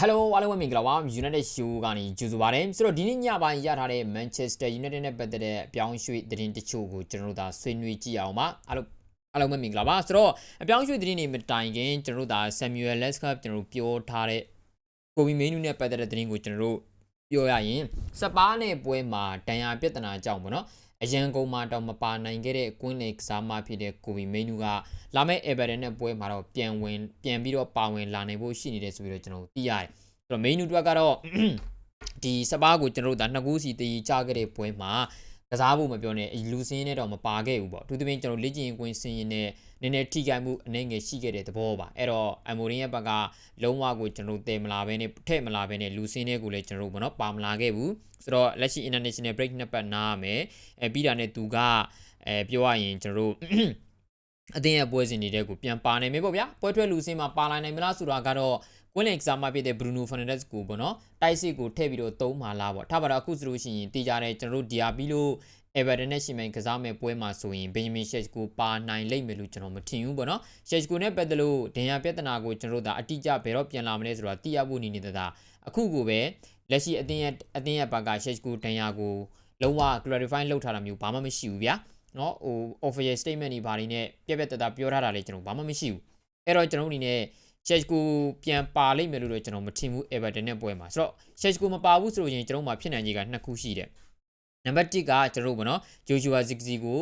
Hello အားလုံးပဲမင်္ဂလာပါ United Show ကနေကြိုဆိုပါရစေဆိုတော့ဒီနေ့ညပိုင်းရထားတဲ့ Manchester United နဲ့ပတ်သက်တဲ့အပြောင်းအရွှေ့သတင်းတချို့ကိုကျွန်တော်တို့ဒါဆွေးနွေးကြည့်အောင်ပါအားလုံးအားလုံးပဲမင်္ဂလာပါဆိုတော့အပြောင်းအရွှေ့သတင်းတွေမတိုင်ခင်ကျွန်တော်တို့ဒါ Samuel Lescap ကျွန်တော်တို့ပြောထားတဲ့ကိုဗီမင်းနူနဲ့ပတ်သက်တဲ့သတင်းကိုကျွန်တော်တို့ပြောရရင်စပါးနဲ့ပွဲမှာဒဏ်ရာပြဿနာကြောင့်ပေါ့နော် အရန်ကုန်မှာတော့မပါနိုင်ခဲ့တဲ့ကွင်းလေကစားမဖြစ်တဲ့ကိုဗီမင်းနူကလာမယ့် Everton နဲ့ပွဲမှာတော့ပြန်ဝင်ပြန်ပြီးတော့ပါဝင်လာနိုင်ဖို့ရှိနေတယ်ဆိုပြီးတော့ကျွန်တော်တို့သိရတယ်ဆိုတော့ main အတွက်ကတော့ဒီစပါးကိုကျွန်တော်တို့ဒါနှစ်ခုစီတည်ကြခဲ့တဲ့ပွဲမှာ ကစားဖို့မပြောနဲ့လူစင်းနဲ့တော့မပါခဲ့ဘူးပေါ့အထူးသဖြင့်ကျွန်တော်လေ့ကျင့်ကွင်းစင်းရင်နဲ့နည်းနည်းထိခိုက်မှုအနေငယ်ရှိခဲ့တဲ့သဘောပါအဲ့တော့အမိုရင်ရဲ့ဘက်ကလုံးဝကိုကျွန်တော်တို့တည်မလာဘဲနဲ့ထည့်မလာဘဲနဲ့လူစင်းတွေကိုလည်းကျွန်တော်တို့ဘောနော်ပါမလာခဲ့ဘူးဆိုတော့လက်ရှိ international break နှစ်ပတ်နားရမယ်အဲပြီးတာနဲ့သူကအဲပြောရရင်ကျွန်တော်တို့ အသင်းရဲ့ပွဲစဉ်နေတဲ့ကိုပြန်ပါနိုင်မယ်ပေါ့ဗျာပွဲထွက်လူစင်းမှာပါလာနိုင်မလားဆိုတာကတော့ကွင်းလင်ကစားမဖြစ်တဲ့ Bruno Fernandes ကိုပေါ့နော်တိုက်စစ်ကိုထည့်ပြီးတော့သုံးမှာလားပေါ့ထားပါတော့အခုဆိုလို့ရှိရင်တေးကြတဲ့ကျွန်တော်တို့ Diaby လို့ Everton နဲ့ရှင်မိုင်ကစားမဲ့ပွဲမှာဆိုရင် Benjamin Sheshko ပါနိုင်လိမ့်မယ်လို့ကျွန်တော်မထင်ဘူးပေါ့နော် Sheshko နဲ့ပတ်သက်လို့ဒင်ယာပြဿနာကိုကျွန်တော်တို့ဒါအတိအကျဘယ်တော့ပြန်လာမလဲဆိုတာသိရဖို့နေနေတာအခုကိုပဲလက်ရှိအသင်းရဲ့အသင်းရဲ့ဘက်က Sheshko ဒင်ယာကိုလုံးဝ clarify လုပ်ထားတာမျိုးဘာမှမရှိဘူးဗျာ နော်ဟို official statement တွေဘာတွေနဲ့ပြက်ပြက်တတပြောထားတာလေကျွန်တော်ဘာမှမရှိဘူးအဲ့တော့ကျွန်တော်အနေနဲ့ Sheshko ပြန်ပါလိမ့်မယ်လို့တော့ကျွန်တော်မထင်ဘူး Everton နဲ့ပွဲမှာဆိုတော့ Sheshko မပါဘူးဆိုရင်ကျွန်တော်မှာဖြစ်နိုင်ကြီးကနှစ်ခုရှိတယ်နံပါတ်1ကကျွန်တော်ဗောနော် Joshua Zirkzee ကို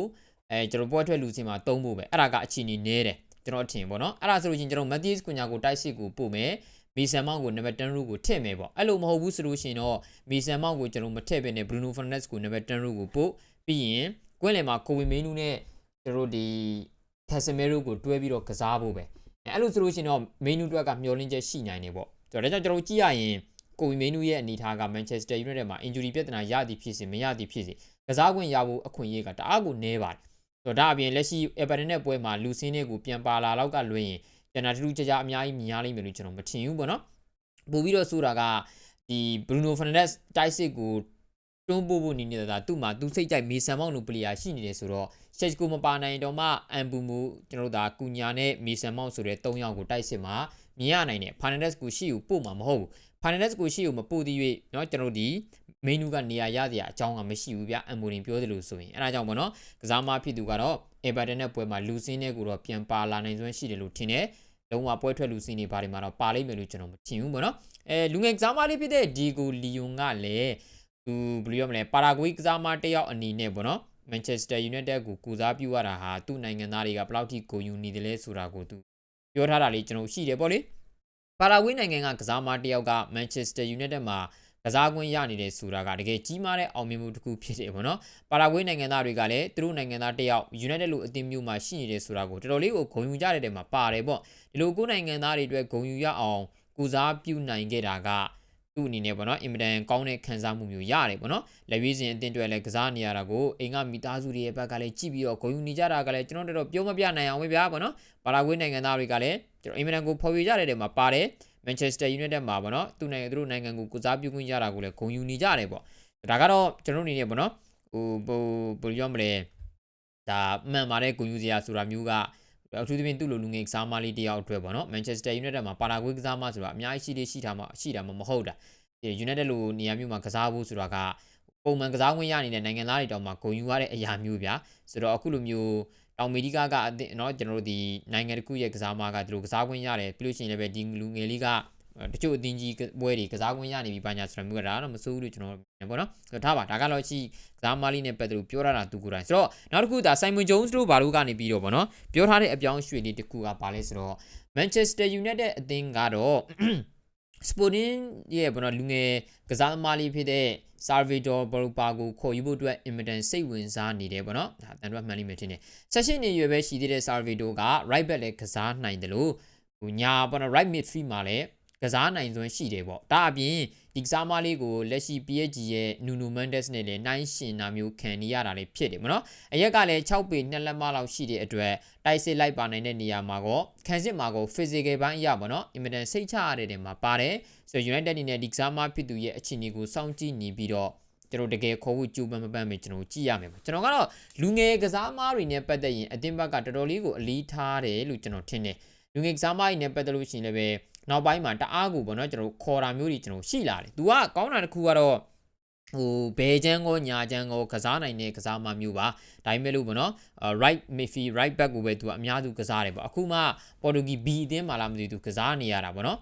အဲကျွန်တော်ပွဲထွက်လူစင်မှာတုံးဖို့ပဲအဲ့ဒါကအချီနေနေတယ်ကျွန်တော်အထင်ဗောနော်အဲ့ဒါဆိုလို့ချင်းကျွန်တော် Matthias Cunha ကိုတိုက်စစ်ကိုပို့မယ်မီဆန်မောင်ကိုနံပါတ်10ရူကိုထည့်မယ်ပေါ့အဲ့လိုမဟုတ်ဘူးဆိုလို့ရှိရင်တော့မီဆန်မောင်ကိုကျွန်တော်မထည့်ဘဲနဲ့ Bruno Fernandes ကိုနံပါတ်10ရူကိုပို့ပြီးရင် ကွင်းလယ်မှာကိုဝီမင်းနူးနဲ့ကျွန်တော်ဒီ Casemiro ကိုတွဲပြီးတော့ကစားဖို့ပဲအဲ့လိုဆိုလို့ရှိရင်တော့ main အတွက်ကမျောလင်းချက်ရှိနိုင်နေပေါ့ဆိုတော့ဒါကြောင့်ကျွန်တော်ကြည့်ရရင်ကိုဝီမင်းနူးရဲ့အနေထားက Manchester United မှာ injury ပြဿနာရသည်ဖြစ်စေမရသည်ဖြစ်စေကစားခွင့်ရဖို့အခွင့်အရေးကတအားကိုနည်းပါတယ်ဆိုတော့ဒါအပြင်လက်ရှိ Everton နဲ့ပွဲမှာလူစင်းတွေကိုပြန်ပါလာတော့ကလွှဲရင်ကျွန်တော်တူတူကြကြအများကြီးမြင်ရလိမ့်မယ်လို့ကျွန်တော်မထင်ဘူးပေါ့နော်ပို့ပြီးတော့ဆိုတာကဒီ Bruno Fernandes တိုက်စစ်ကို တွန်းပို့ဖို့နေနေတာသူ့မှာသူစိတ်ကြိုက်မေဆန်မောင်လိုပလီယာရှိနေတယ်ဆိုတော့ ရှက်ကိုမပါနိုင်တော့မှအန်ပူမူကျွန်တော်တို့ဒါကူညာနဲ့မီဆန်မောင်ဆိုတဲ့၃ယောက်ကိုတိုက်စစ်မှာမြင်ရနိုင်တယ်ဖာနန်ဒက်စ်ကိုရှိကိုပို့မှာမဟုတ်ဘူးဖာနန်ဒက်စ်ကိုရှိကိုမပို့သေး၍เนาะကျွန်တော်တို့ဒီမင်းနူကနေရာရစရာအကြောင်းကမရှိဘူးဗျအန်မိုရင်ပြောသလိုဆိုရင်အဲဒါကြောင့်ပေါ့နော်ကစားမဖြစ်သူကတော့အေဗာတန်နဲ့ပွဲမှာလူစင်းတဲ့ကိုတော့ပြန်ပါလာနိုင်စွမ်းရှိတယ်လို့ထင်တယ်လုံးဝပွဲထွက်လူစင်းတွေဘာတွေမှာတော့ပါလိမ့်မယ်လို့ကျွန်တော်မထင်ဘူးပေါ့နော်အဲလူငယ်ကစားမလေးဖြစ်တဲ့ဒီကိုလီယွန်ကလည်း သူဘယ်လိုပြောမလဲပါရာဂွေးကစားမတစ်ယောက်အနေနဲ့ပေါ့နော် Manchester United ကိုကူစားပြုရတာဟာသူ့နိုင်ငံသားတွေကဘယ်လောက်ထိဂုဏ်ယူနေတယ်လဲဆိုတာကိုသူပြောထားတာလေးကျွန်တော်ရှိတယ်ပေါ့လေပါရာဂွေးနိုင်ငံကကစားမတစ်ယောက်က Manchester United မှာကစားကွင်းရနေတယ်ဆိုတာကတကယ်ကြီးမားတဲ့အောင်မြင်မှုတစ်ခုဖြစ်တယ်ပေါ့နော်ပါရာဂွေးနိုင်ငံသားတွေကလည်းသူတို့နိုင်ငံသားတစ်ယောက် United လို့အသင်းမျိုးမှာရှိနေတယ်ဆိုတာကိုတော်တော်လေးကိုဂုဏ်ယူကြတဲ့တဲမှာပါတယ်ပေါ့ဒီလိုကိုယ်နိုင်ငံသားတွေအတွက်ဂုဏ်ယူရအောင်ကူစားပြုနိုင်ခဲ့တာက သူ့အနေနဲ့ပေါ့နော်အင်မတန်ကောင်းတဲ့ခံစားမှုမျိုးရတယ်ပေါ့နော်လက်ရွေးစင်အတင်းတွေလည်းကစားနေရတာကိုအိမ်ကမိသားစုတွေရဲ့ဘက်ကလည်းကြည့်ပြီးတော့ဂုဏ်ယူနေကြတာကလည်းကျွန်တော်တို့ပြောမပြနိုင်အောင်ပဲဗျာပေါ့နော်ပါရာဂွေးနိုင်ငံသားတွေကလည်းကျွန်တော်အင်မတန်ကိုဖော်ပြကြတဲ့တဲမှာပါတယ်မန်ချက်စတာယူနိုက်တက်မှာပေါ့နော်သူနိုင်ငံသူတို့နိုင်ငံကိုကုစားပြုခွင့်ရတာကိုလည်းဂုဏ်ယူနေကြတယ်ပေါ့ဒါကတော့ကျွန်တော်အနေနဲ့ပေါ့နော်ဟိုဟိုဘယ်လိုပြောမလဲဒါမှန်ပါတယ်ဂုဏ်ယူစရာဆိုတာမျိုးက အထူးသဖြင့်သူ့လိုလူငယ်ကစားမလေးတယောက်အတွက်ပေါ့နော်မန်ချက်စတာယူနိုက်တက်မှာပါရာဂွေးကစားမဆိုတာအများကြီးရှိသေးရှိတာမှရှိတာမှမဟုတ်တာယူနိုက်တက်လိုနေရာမျိုးမှာကစားဖို့ဆိုတာကပုံမှန်ကစားခွင့်ရနေတဲ့နိုင်ငံသားတွေတောင်မှဂုဏ်ယူရတဲ့အရာမျိုးဗျာဆိုတော့အခုလိုမျိုးတောင်အမေရိကကအသင်းเนาะကျွန်တော်တို့ဒီနိုင်ငံတစ်ခုရဲ့ကစားမကသူတို့ကစားခွင့်ရတယ်ပြီးလို့ရှိရင်လည်းပဲဒီလူငယ်လေးက တချို့အသင်းကြီးပွဲတွေကစားခွင့်ရနေပြီဘာညာဆိုတာမျိုးကဒါတော့မစိုးဘူးလို့ကျွန်တော်ပေါ့နော်ဆိုတော့ထားပါဒါကတော့ရှိကစားမလေးနဲ့ပတ်သက်လို့ပြောရတာသူကိုယ်တိုင်ဆိုတော့နောက်တစ်ခုဒါ Simon Jones တို့ဘာလို့ကနေပြီးတော့ပေါ့နော်ပြောထားတဲ့အပြောင်းရွှေ့လေးတစ်ခုကဘာလဲဆိုတော့ Manchester United အသင်းကတော့ Sporting ရဲ့ဘောနော်လူငယ်ကစားသမားလေးဖြစ်တဲ့ Salvador Balba ကိုခေါ်ယူဖို့အတွက်အင်မတန်စိတ်ဝင်စားနေတယ်ပေါ့နော်ဒါတန်တော့မှန်လိမ့်မယ်ထင်တယ်ဆက်ရှင်နေရွယ်ပဲရှိသေးတဲ့ Salvador က right back လည်းကစားနိုင်တယ်လို့ဟိုညာပေါ့နော် right midfield မှာလည်း ကစားနိုင်စွမ်းရှိတယ်ပေါ့ဒါအပြင်ဒီကစားမလေးကိုလက်ရှိ PSG ရဲ့ Nuno Mendes နဲ့လည်းနှိုင်းရှင်တာမျိုးခံနေရတာလည်းဖြစ်တယ်မနော်အရက်ကလည်း6ပေ2လက်မလောက်ရှိတဲ့အတွက်တိုက်စစ်လိုက်ပါနိုင်တဲ့နေရာမှာကောခံစစ်မှာကော physical ဘိုင်းအရာပေါ့နော်အင်မတန်စိတ်ချရတဲ့နေရာမှာပါတယ်ဆိုတော့ United အနေနဲ့ဒီကစားမဖြစ်သူရဲ့အခြေအနေကိုစောင့်ကြည့်နေပြီးတော့ကျွန်တော်တကယ်ခေါ်ဖို့ကြိုးပမ်းမပမ်းပဲကျွန်တော်ကြည့်ရမယ်ပေါ့ကျွန်တော်ကတော့လူငယ်ကစားမားတွေနဲ့ပတ်သက်ရင်အသင်းဘက်ကတော်တော်လေးကိုအလီးထားတယ်လို့ကျွန်တော်ထင်တယ်လူငယ်ကစားမကြီးနဲ့ပတ်သက်လို့ရှိရင်လည်းပဲ နောက်ပိုင်းမှာတအားကိုပေါ့နော်ကျွန်တော်ခေါ်တာမျိုးတွေကျွန်တော်ရှိလာတယ်သူကကောင်းတာတစ်ခုကတော့ဟိုဘဲချမ်းကောညာချမ်းကောကစားနိုင်တဲ့ကစားမမျိုးပါဒါပေမဲ့လို့ပေါ့နော် right midfield right back ကိုပဲသူကအများစုကစားတယ်ပေါ့အခုမှပေါ်တူဂီ B အသင်းမှာလာမသိသူကစားနေရတာပေါ့နော်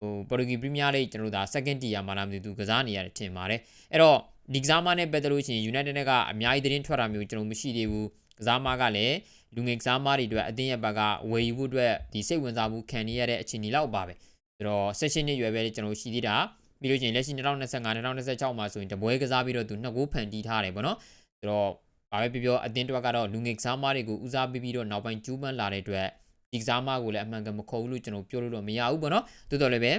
ဟိုပေါ်တူဂီပရီးမီးယားလိကျွန်တော်တို့ဒါ second tier မှာလာမသိသူကစားနေရတယ်ထင်ပါတယ်အဲ့တော့ဒီကစားမနဲ့ပတ်သက်လို့ရှိရင် United ကအများကြီးသတင်းထွက်တာမျိုးကျွန်တော်မရှိသေးဘူး ကစားမကလည်းလူငယ်ကစားမတွေအတွက်အသင်းရဲ့ဘက်ကဝယ်ယူဖို့အတွက်ဒီစိတ်ဝင်စားမှုခံနေရတဲ့အခြေအနေလောက်ပါပဲဆိုတော့ session နှစ်ရွယ်ပဲကျွန်တော်ရှိသေးတာပြီးလို့ရှိရင်လက်ရှိ2025 2026မှာဆိုရင်တပွဲကစားပြီးတော့သူနှစ်ကိုဖန်တီးထားတယ်ပေါ့နော်ဆိုတော့ဘာပဲပြောပြောအတင်းတွက်ကတော့လူငယ်ကစားမတွေကိုဦးစားပေးပြီးတော့နောက်ပိုင်းကျူးပန်းလာတဲ့အတွက်ဒီကစားမကိုလည်းအမှန်ကန်မခေါ်ဘူးလို့ကျွန်တော်ပြောလို့တော့မရဘူးပေါ့နော်တိုးတော်လည်းပဲ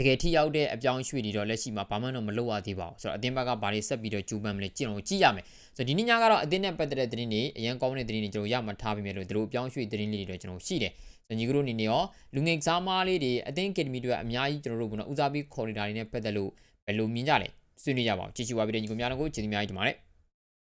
တကယ်ထိရောက်တဲ့အပြောင်းရွှေ့တွေတော့လက်ရှိမှာဘာမှတော့မလုပ်ရသေးပါဘူးဆိုတော့အတင်းဘက်ကဘာတွေဆက်ပြီးတော့ကျူးပန်းမလဲကြည့်အောင်ကြည့်ရမယ်ဆိုတော့ဒီနေ့ညကတော့အတင်းနဲ့ပတ်သက်တဲ့သတင်းတွေအရင်ကောင်းတဲ့သတင်းတွေကျွန်တော်ရမှထားပြီးမြဲလို့တို့အပြောင်းရွှေ့သတင်းလေးတွေတော့ကျွန်တော်ရှိတယ်ဆိုညီကတို့အနေနဲ့ရောလူငယ်ကစားမလေးတွေအသင်းအကယ်ဒမီတွေအများကြီးကျွန်တော်တို့ကနော်ဦးစားပေးခေါ်နေတာတွေနဲ့ပတ်သက်လို့ဘယ်လိုမြင်ကြလဲဆွေးနွေးကြပါအောင်ကြည့်ချူပါပြီးတဲ့ညီကိုများတို့ကိုကျေးဇူးများကြီးတင်ပါတယ်